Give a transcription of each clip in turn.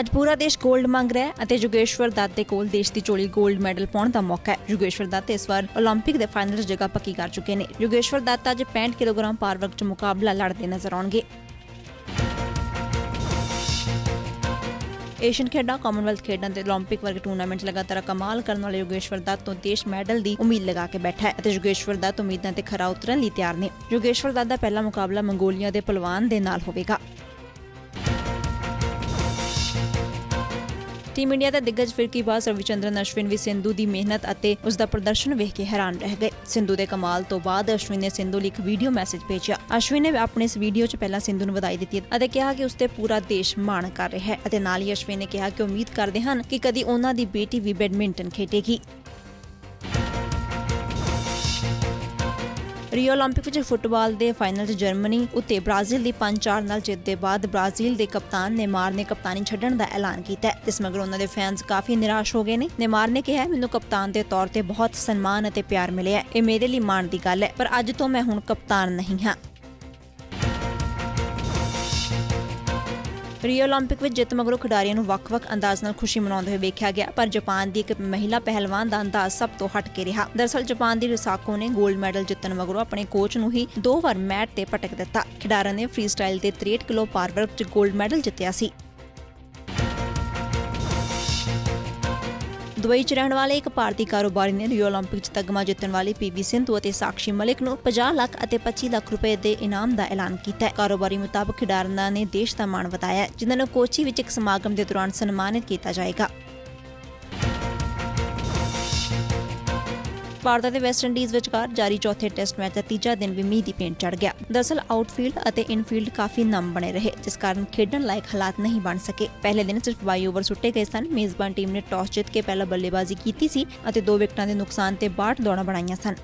ਅੱਜ ਪੂਰਾ ਦੇਸ਼ 골ਡ ਮੰਗ ਰਿਹਾ ਹੈ ਅਤੇ ਜੁਗੇਸ਼ਵਰ ਦੱਤ ਦੇ ਕੋਲ ਦੇਸ਼ ਦੀ ਚੋਲੀ 골ਡ ਮੈਡਲ ਪਾਉਣ ਦਾ ਮੌਕਾ ਹੈ। ਜੁਗੇਸ਼ਵਰ ਦੱਤ ਇਸ ਵਾਰ 올림픽 ਦੇ ਫਾਈਨਲ ਜਗ੍ਹਾ ਪੱਕੀ ਕਰ ਚੁੱਕੇ ਨੇ। ਜੁਗੇਸ਼ਵਰ ਦੱਤ ਅੱਜ 65 ਕਿਲੋਗ੍ਰਾਮ ਪਾਰ ਵਰਗ 'ਚ ਮੁਕਾਬਲਾ ਲੜਦੇ ਨਜ਼ਰ ਆਉਣਗੇ। ਏਸ਼ੀਅਨ ਖੇਡਾਂ ਕਾਮਨਵੈਲਥ ਖੇਡਾਂ ਤੇ 올림픽 ਵਰਗ ਟੂਰਨਾਮੈਂਟ ਲਗਾਤਾਰ ਕਮਾਲ ਕਰਨ ਵਾਲੇ ਯੋਗੇਸ਼ਵਰ ਦੱਤ ਤੋਂ ਦੇਸ਼ ਮੈਡਲ ਦੀ ਉਮੀਦ ਲਗਾ ਕੇ ਬੈਠਾ ਹੈ ਅਤੇ ਯੋਗੇਸ਼ਵਰ ਦੱਤ ਉਮੀਦਾਂ ਤੇ ਖਰਾ ਉਤਰਨ ਲਈ ਤਿਆਰ ਨੇ। ਯੋਗੇਸ਼ਵਰ ਦੱਤ ਦਾ ਪਹਿਲਾ ਮੁਕਾਬਲਾ ਮੰਗੋਲੀਆ ਦੇ ਪਹਿਲਵਾਨ ਦੇ ਨਾਲ ਹੋਵੇਗਾ। ਟੀਮ ਇੰਡੀਆ ਦਾ ਦਿੱਗਜ ਫਿਰਕੀਬਾਜ਼ ਰਵਿਚੰਦਰਨ ਅਸ਼ਵਿਨ ਵੀ ਸਿੰਧੂ ਦੀ ਮਿਹਨਤ ਅਤੇ ਉਸ ਦਾ ਪ੍ਰਦਰਸ਼ਨ ਵੇਖ ਕੇ ਹੈਰਾਨ ਰਹਿ ਗਏ। ਸਿੰਧੂ ਦੇ ਕਮਾਲ ਤੋਂ ਬਾਅਦ ਅਸ਼ਵਿਨ ਨੇ ਸਿੰਧੂ ਲਈ ਇੱਕ ਵੀਡੀਓ ਮੈਸੇਜ ਭੇਜਿਆ। ਅਸ਼ਵਿਨ ਨੇ ਆਪਣੇ ਇਸ ਵੀਡੀਓ 'ਚ ਪਹਿਲਾਂ ਸਿੰਧੂ ਨੂੰ ਵਧਾਈ ਦਿੱਤੀ ਅਤੇ ਕਿਹਾ ਕਿ ਉਸ ਤੇ ਪੂਰਾ ਦੇਸ਼ ਮਾਣ ਕਰ ਰਿਹਾ ਹੈ ਅਤੇ ਨਾਲ ਹੀ ਅਸ਼ਵਿਨ ਨੇ ਕਿਹਾ ਕਿ ਉਮੀਦ ਕਰਦੇ ਹਨ ਕਿ ਕਦੀ ਉਹਨਾਂ ਦੀ ਬੇਟੀ ਵੀ ਬੈਡਮਿੰਟਨ ਖੇਡੇਗੀ। ਰੀਓ 올림픽 ਵਿੱਚ ਫੁੱਟਬਾਲ ਦੇ ਫਾਈਨਲ 'ਚ ਜਰਮਨੀ ਉੱਤੇ ਬ੍ਰਾਜ਼ੀਲ ਦੀ 5-4 ਨਾਲ ਜਿੱਤ ਦੇ ਬਾਅਦ ਬ੍ਰਾਜ਼ੀਲ ਦੇ ਕਪਤਾਨ ਨੇਮਾਰ ਨੇ ਕਪਤਾਨੀ ਛੱਡਣ ਦਾ ਐਲਾਨ ਕੀਤਾ ਹੈ ਜਿਸ ਮਗਰ ਉਹਨਾਂ ਦੇ ਫੈਨਸ ਕਾਫੀ ਨਿਰਾਸ਼ ਹੋ ਗਏ ਨੇ ਨੇਮਾਰ ਨੇ ਕਿਹਾ ਮੈਨੂੰ ਕਪਤਾਨ ਦੇ ਤੌਰ ਤੇ ਬਹੁਤ ਸਨਮਾਨ ਅਤੇ ਪਿਆਰ ਮਿਲਿਆ ਹੈ ਇਹ ਮੇਰੇ ਲਈ ਮਾਣ ਦੀ ਗੱਲ ਹੈ ਪਰ ਅੱਜ ਤੋਂ ਮੈਂ ਹੁਣ ਕਪਤਾਨ ਨਹੀਂ ਹਾਂ ਰਿਓ 올림픽 ਵਿੱਚ ਜਿੱਤ ਮਗਰੋਂ ਖਿਡਾਰੀਆਂ ਨੂੰ ਵੱਖ-ਵੱਖ ਅੰਦਾਜ਼ ਨਾਲ ਖੁਸ਼ੀ ਮਨਾਉਂਦੇ ਹੋਏ ਵੇਖਿਆ ਗਿਆ, ਪਰ ਜਾਪਾਨ ਦੀ ਇੱਕ ਮਹਿਲਾ ਪਹਿਲਵਾਨ ਦਾ ਅੰਦਾਜ਼ ਸਭ ਤੋਂ ਹਟ ਕੇ ਰਿਹਾ। ਦਰਸਲ ਜਾਪਾਨ ਦੀ ਰਿਸਾਕੋ ਨੇ 골ਡ ਮੈਡਲ ਜਿੱਤਣ ਮਗਰੋਂ ਆਪਣੇ ਕੋਚ ਨੂੰ ਹੀ ਦੋ ਵਾਰ ਮੈਟ ਤੇ ਪਟਕ ਦਿੱਤਾ। ਖਿਡਾਰਨ ਨੇ ਫ੍ਰੀਸਟਾਈਲ ਦੇ 63 ਕਿਲੋ ਪਾਰ ਵਰਗ 'ਚ 골ਡ ਮੈਡਲ ਜਿੱਤਿਆ ਸੀ। ਦੁਬਈ 'ਚ ਰਹਿਣ ਵਾਲੇ ਇੱਕ ਭਾਰਤੀ ਕਾਰੋਬਾਰੀ ਨੇ ਰੀਓ 올림픽 'ਚ ਤਗਮਾ ਜਿੱਤਣ ਵਾਲੀ ਪੀਵੀ ਸਿੰਧੂ ਅਤੇ ਸਾਕਸ਼ੀ ਮਲਿਕ ਨੂੰ 50 ਲੱਖ ਅਤੇ 25 ਲੱਖ ਰੁਪਏ ਦੇ ਇਨਾਮ ਦਾ ਐਲਾਨ ਕੀਤਾ ਹੈ ਕਾਰੋਬਾਰੀ ਮੁਤਾਬਕ ਖਿਡਾਰਨਾਂ ਨੇ ਦੇਸ਼ ਦਾ ਮਾਣ ਵਧਾਇਆ ਹੈ, ਜਿਨ੍ਹਾਂ ਨੂੰ ਕੋਚੀ ਵਿੱਚ ਇੱਕ ਸਮਾਗਮ ਦੇ ਦੌਰਾਨ ਸਨਮਾਨਿਤ ਕੀਤਾ ਜਾਏਗਾ ਭਾਰਤ ਅਤੇ ਵੈਸਟ ਇੰਡੀਜ਼ ਵਿਚਕਾਰ ਜਾਰੀ ਚੌਥੇ ਟੈਸਟ ਮੈਚ ਦਾ ਤੀਜਾ ਦਿਨ ਵੀ ਮੀਂਹ ਦੀ ਪੇਂਟ ਚੜ ਗਿਆ। ਦਰਅਸਲ ਆਊਟਫੀਲਡ ਅਤੇ ਇਨਫੀਲਡ ਕਾਫੀ ਨਮ ਬਣੇ ਰਹੇ, ਜਿਸ ਕਾਰਨ ਖੇਡਣ ਲਾਇਕ ਹਾਲਾਤ ਨਹੀਂ ਬਣ ਸਕੇ। ਪਹਿਲੇ ਦਿਨ ਸਿਰਫ 22 ਓਵਰ ਸੁੱਟੇ ਗਏ ਸਨ। ਮੇਜ਼ਬਾਨ ਟੀਮ ਨੇ ਟਾਸ ਜਿੱਤ ਕੇ ਪਹਿਲਾਂ ਬੱਲੇਬਾਜ਼ੀ ਕੀਤੀ ਸੀ ਅਤੇ ਦੋ ਵਿਕਟਾਂ ਦੇ ਨੁਕਸਾਨ ਤੇ 62 ਦੌੜਾਂ ਬਣਾਈਆਂ ਸਨ।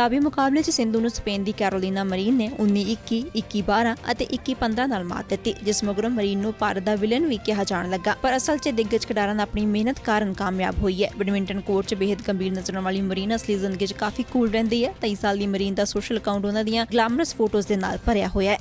ਕਿਤਾਬੀ ਮੁਕਾਬਲੇ 'ਚ ਸਿੰਧੂ ਨੂੰ ਸਪੇਨ ਦੀ ਕੈਰੋਲੀਨਾ ਮਰੀਨ ਨੇ 19-21, 21-12 ਅਤੇ 21-15 ਨਾਲ ਮਾਤ ਦਿੱਤੀ ਜਿਸ ਮਗਰੋਂ ਮਰੀਨ ਨੂੰ ਭਾਰਤ ਦਾ ਵਿਲਨ ਵੀ ਕਿਹਾ ਜਾਣ ਲੱਗਾ। ਪਰ ਅਸਲ 'ਚ ਦਿੱਗਜ ਖਿਡਾਰਨ ਆਪਣੀ ਮਿਹਨਤ ਕਾਰਨ ਕਾਮਯਾਬ ਹੋਈ ਹੈ। ਬੈਡਮਿੰਟਨ ਕੋਰਟ 'ਚ ਬੇहद ਗੰਭੀਰ ਨਜ਼ਰ ਵਾਲੀ ਮਰੀਨ ਅਸਲੀ ਜ਼ਿੰਦਗੀ 'ਚ ਕਾਫੀ ਕੂਲ ਰਹਿੰਦੀ ਹੈ। 23 ਸਾਲ ਦੀ ਮਰੀਨ ਦਾ ਸੋਸ਼ਲ ਅਕਾਊਂਟ ਉਹਨਾਂ ਦੀਆਂ ਗਲੈਮਰਸ ਫੋਟੋਜ਼ ਦੇ ਨਾਲ ਭਰਿਆ ਹੋਇਆ ਹੈ।